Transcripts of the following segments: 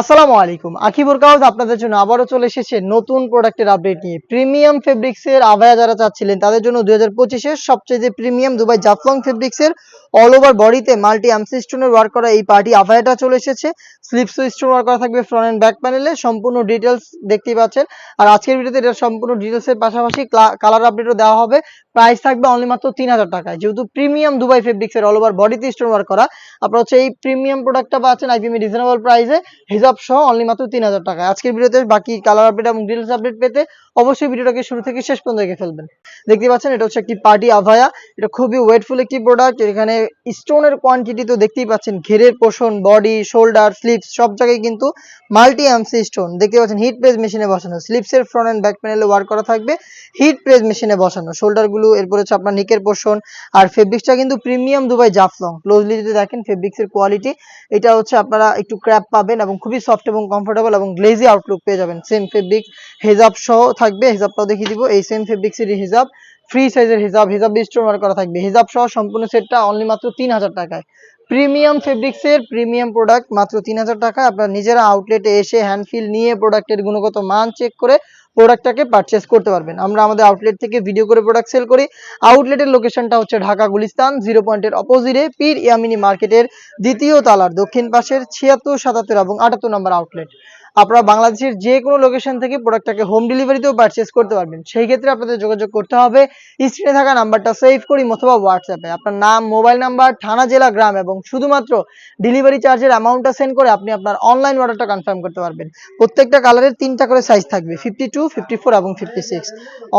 আসসালামু আলাইকুম। আকিবুর কাউজ আপনাদের জন্য আবারও চলে এসেছে নতুন প্রোডাক্টের আপডেট নিয়ে। প্রিমিয়াম ফেব্রিক্স এর আভায়া যারা চাচ্ছিলেন, তাদের জন্য দুই হাজার পঁচিশের সবচেয়ে যে প্রিমিয়াম দুবাই জাফলং ফেব্রিক্স এর অল ওভার বডিতে মাল্টি আমসি স্টোনের ওয়ার্ক করা এই পার্টি আভায়াটা চলে এসেছে। স্লিপস স্টোন ওয়ার্ক করা থাকবে ফ্রন্ট এন্ড ব্যাক প্যানেলে সম্পূর্ণ ডিটেলস দেখতেই পাচ্ছেন। আর আজকের ভিডিওতে এটা সম্পূর্ণ ডিটেলসের পাশাপাশি কালার আপডেটও দেওয়া হবে। প্রাইস থাকবে অনলি মাত্র তিন হাজার টাকায়। যেহেতু প্রিমিয়াম দুবাই ফেব্রিক্স এর অল ওভার বডিতে স্টোন ওয়ার্ক করা, আপনারা হচ্ছে এই প্রিমিয়াম প্রোডাক্টটা পাচ্ছেন আইপিএম রিজনেবল প্রাইসে হিসাব সহ অনলি মাত্র তিন হাজার টাকা আজকের ভিডিওতে বাকি কালার আপডেট এবং ডিটেলস আপডেট পেতে অবশ্যই ভিডিওটাকে শুরু থেকে শেষ পর্যন্ত দেখে ফেলবেন। দেখতে পাচ্ছেন, এটা হচ্ছে একটি পার্টি আভায়া। এটা খুবই ওয়েটফুল একটি প্রোডাক্ট এখানে স্টোনের কোয়ান্টিটি তো দেখতেই পাচ্ছেন, ঘেরের পোষণ বডি শোল্ডার স্লিপস সব জায়গায় কিন্তু মাল্টি এমসি স্টোন দেখতে পাচ্ছেন হিট প্রেস মেশিনে বসানো। স্লিপসের ফ্রন্ট এন্ড ব্যাক প্যানেলে ওয়ার্ক করা থাকবে হিট প্রেস মেশিনে বসানো। শোল্ডার গুলো এরপর হচ্ছে আপনার নিকের পোষণ আর ফেব্রিক্সটা কিন্তু প্রিমিয়াম দুবাই জাফলং ক্লোজলি যদি দেখেন ফেব্রিক্সের কোয়ালিটি এটা হচ্ছে আপনারা একটু ক্র্যাপ পাবেন এবং খুবই সফট এবং কমফোর্টেবল এবং গ্লেজি আউটলুক পেয়ে যাবেন। সেম ফেব্রিক হেজাব সহ থাকবে হেজাবটাও দেখিয়ে দিব। এই সেম ফেব্রিক্সেরই হেজাব ফ্রি সাইজের হিসাব স্টোন ওয়ার্ক করা থাকবে। হিসাব সহ সম্পূর্ণ সেটটা অনলি মাত্র তিন হাজার টাকায়। প্রিমিয়াম ফেব্রিক্সের প্রিমিয়াম প্রোডাক্ট মাত্র তিন হাজার টাকা আপনারা নিজেরা আউটলেটে এসে হ্যান্ড ফিল নিয়ে প্রোডাক্টের গুণগত মান চেক করে প্রোডাক্টটাকে পারচেস করতে পারবেন। আমরা আমাদের আউটলেট থেকে ভিডিও করে প্রোডাক্ট সেল করি। আউটলেটের লোকেশনটা হচ্ছে ঢাকা গুলিস্তান জিরো পয়েন্টের অপোজিটে পীর ইয়ামিনী মার্কেটের দ্বিতীয় তালার দক্ষিণ পাশের ছিয়াত্তর, সাতাত্তর এবং আটাত্তর নম্বর আউটলেট আপনারা বাংলাদেশের যে কোনো লোকেশন থেকে প্রোডাক্টটাকে হোম ডেলিভারিতেও পারচেস করতে পারবেন। সেই ক্ষেত্রে আপনাদের যোগাযোগ করতে হবে। স্ক্রিনে থাকা নাম্বারটা সেভ করি অথবা হোয়াটসঅ্যাপে আপনার নাম মোবাইল নাম্বার থানা, জেলা, গ্রাম এবং শুধুমাত্র ডেলিভারি চার্জের অ্যামাউন্টটা সেন্ড করে আপনি আপনার অনলাইন অর্ডারটা কনফার্ম করতে পারবেন। প্রত্যেকটা কালারের তিনটা করে সাইজ থাকবে। ফিফটি টু ফিফটি ফোর এবং ফিফটি সিক্স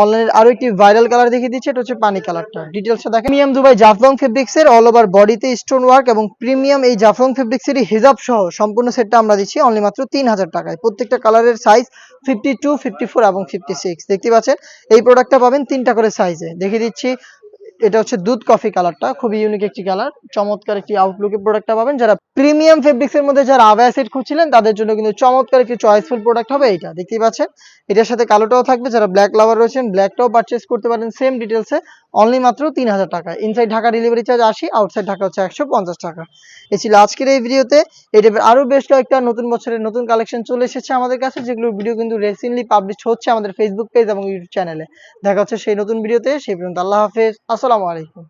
অনলাইনের আরও একটি ভাইরাল কালার দেখিয়ে দিচ্ছে, এটা হচ্ছে পানি কালারটা ডিটেলসটা দেখেন। প্রিমিয়াম দুবাই জাফলং ফেব্রিক্সের অল ওভার বডিতে স্টোন ওয়ার্ক এবং প্রিমিয়াম এই জাফলং ফেব্রিক্সেরই হিজাব সহ সম্পূর্ণ সেটটা আমরা দিচ্ছি অনলি মাত্র তিন হাজার টাকায়। প্রত্যেকটা কালারের size fifty two fifty four এবং ফিফটি সিক্স দেখতে পাচ্ছেন? এই প্রোডাক্টটা পাবেন তিনটা করে সাইজে দেখিয়ে দিচ্ছি এটা হচ্ছে দুধ কফি কালারটা, খুবই ইউনিক একটি কালার। চমৎকার একটি আউটলুকের প্রোডাক্টটা পাবেন। যারা প্রিমিয়াম ফেব্রিক্স এর মধ্যে যারা আভায়া সেট খুঁজছিলেন, তাদের জন্য কিন্তু চমৎকার একটি চয়েসফুল প্রোডাক্ট হবে এটা দেখতেই পাচ্ছেন? এটার সাথে কালোটাও থাকবে। যারা ব্ল্যাক লাভার রয়েছেন ব্ল্যাকটাও পারচেস করতে পারেন। সেম ডিটেলসে অনলি মাত্র তিন হাজার টাকা। ইনসাইড ঢাকা ডেলিভারি চার্জ আশি আউটসাইড ঢাকা হচ্ছে একশো পঞ্চাশ টাকা। এ ছিল আজকের এই ভিডিওতে। এই টাইপের আরও বেশ কয়েকটা নতুন বছরের নতুন কালেকশন চলে এসেছে আমাদের কাছে, যেগুলোর ভিডিও কিন্তু রিসেন্টলি পাবলিশ হচ্ছে আমাদের ফেসবুক পেজ এবং ইউটিউব চ্যানেলে দেখা হচ্ছে সেই নতুন ভিডিওতে সেই পর্যন্ত আল্লাহ হাফেজ। আসসালামু আলাইকুম।